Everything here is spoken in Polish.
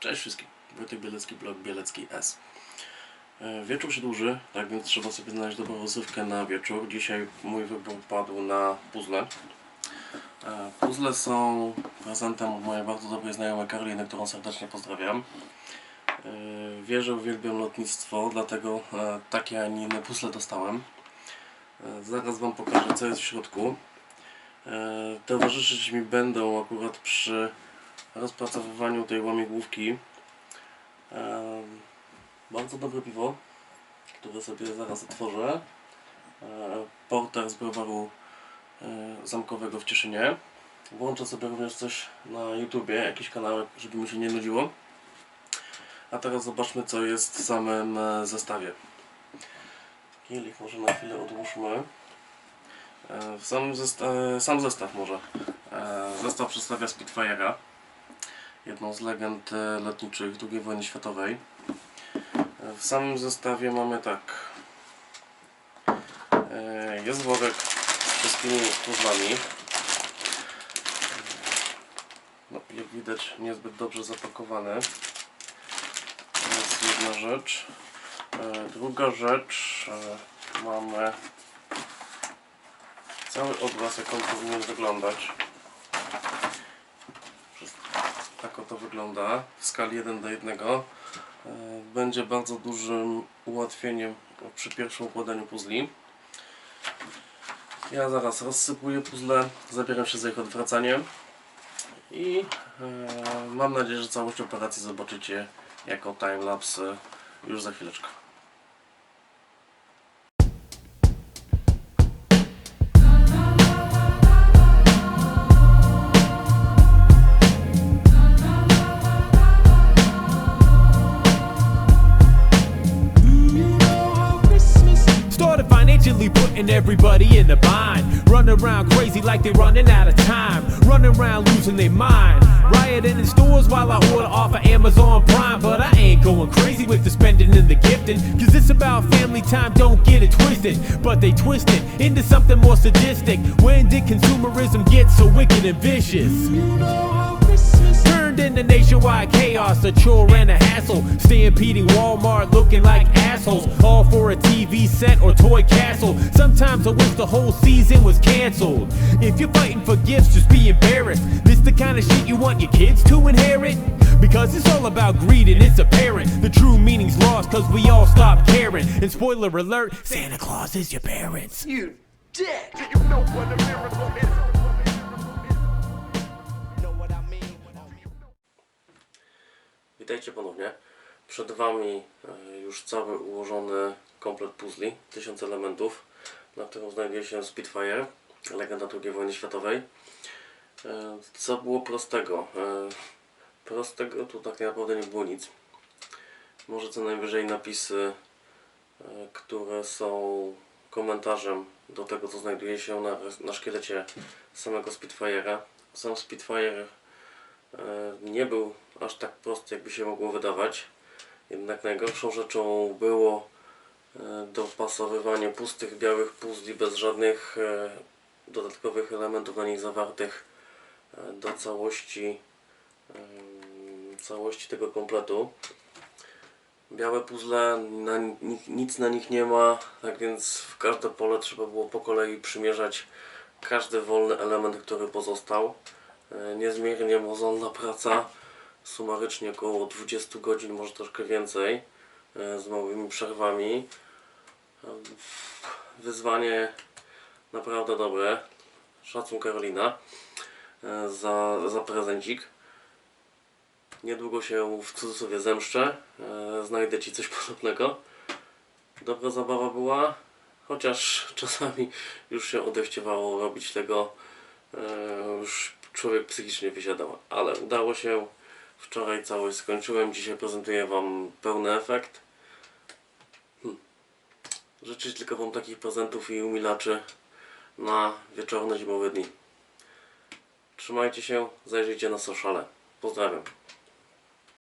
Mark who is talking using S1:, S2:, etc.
S1: Cześć wszystkim. Wojtek Bielecki, blog Bielecki S. E, Wieczór się dłuży, tak więc trzeba sobie znaleźć dobrą rozrywkę na wieczór. Dzisiaj mój wybór padł na puzzle. E, Puzzle są prezentem mojej bardzo dobrej znajomej Karoliny, którą serdecznie pozdrawiam. E, Wierzę, uwielbiam lotnictwo, dlatego takie, a nie inne puzzle dostałem. Zaraz Wam pokażę, co jest w środku. Towarzyszyć mi będą akurat przy rozpracowywaniu tej łamigłówki bardzo dobre piwo, które sobie zaraz otworzę. E, Porter z browaru e, zamkowego w Cieszynie. Włączę sobie również coś na YouTubie, jakiś kanał, żeby mi się nie nudziło. A teraz zobaczmy, co jest w samym e, zestawie. Kielich może na chwilę odłóżmy. W samym sam zestaw może. Zestaw przedstawia Spitfire'a jedną z legend e, lotniczych II wojny światowej. E, W samym zestawie mamy tak. E, Jest worek z wszystkimi puzzlami. No, jak widać niezbyt dobrze zapakowany. To jest jedna rzecz. Druga rzecz. Mamy cały obraz jak on powinien wyglądać. Oto wygląda w skali 1 do 1. E, Będzie bardzo dużym ułatwieniem przy pierwszym układaniu puzli. Ja zaraz rozsypuję puzzle, zabieram się za ich odwracanie i e, mam nadzieję, że całość operacji zobaczycie jako timelapse już za chwileczkę.
S2: Putting everybody in the bind. Run around crazy like they're running out of time. Running around losing their mind. Rioting in stores while I order off of Amazon Prime. But I ain't going crazy with the spending and the gifting. Cause it's about family time, don't get it twisted. But they twist it into something more sadistic. When did consumerism get so wicked and vicious? Turned into nationwide chaos, a chore and a hassle. Stampeding Walmart looking like assholes. All for a TV set or toy castle. Sometimes I wish the whole season was canceled. If you're fighting for gifts, just be embarrassed. This the kind of shit you want your kids to inherit? Because it's all about greed and it's apparent. The true meaning's lost cause we all stop caring. And spoiler alert, Santa Claus is your parents.
S3: You dick! Do you know what a miracle is?
S1: Witajcie ponownie. Przed Wami e, już cały ułożony komplet puzli, 1000 elementów, na którym znajduje się Spitfire, legenda II wojny światowej. E, Co było prostego? E, Prostego tu tak naprawdę nie było nic. Może co najwyżej napisy, które są komentarzem do tego, co znajduje się na, na szkielecie samego Spitfire'a. Sam Spitfire nie był aż tak prosty, jakby się mogło wydawać. Jednak najgorszą rzeczą było e, dopasowywanie pustych białych puzli bez żadnych e, dodatkowych elementów na nich zawartych e, do całości całości tego kompletu. Białe puzzle, na, ni- nic na nich nie ma, tak więc w każde pole trzeba było po kolei przymierzać każdy wolny element, który pozostał. E, Niezmiernie mozolna praca, sumarycznie około 20 godzin, może troszkę więcej, e, z małymi przerwami. E, Wyzwanie naprawdę dobre. Szacun Karolina za, za prezencik. Niedługo się w cudzysłowie zemszczę. Znajdę Ci coś podobnego. Dobra zabawa była, chociaż czasami już się odechciewało robić tego. Już człowiek psychicznie wysiadał, ale udało się. Wczoraj całość skończyłem, dzisiaj prezentuję Wam pełny efekt. Hm. Życzyć tylko Wam takich prezentów i umilaczy na wieczorne zimowe dni. Trzymajcie się, zajrzyjcie na sociale. Pozdrawiam.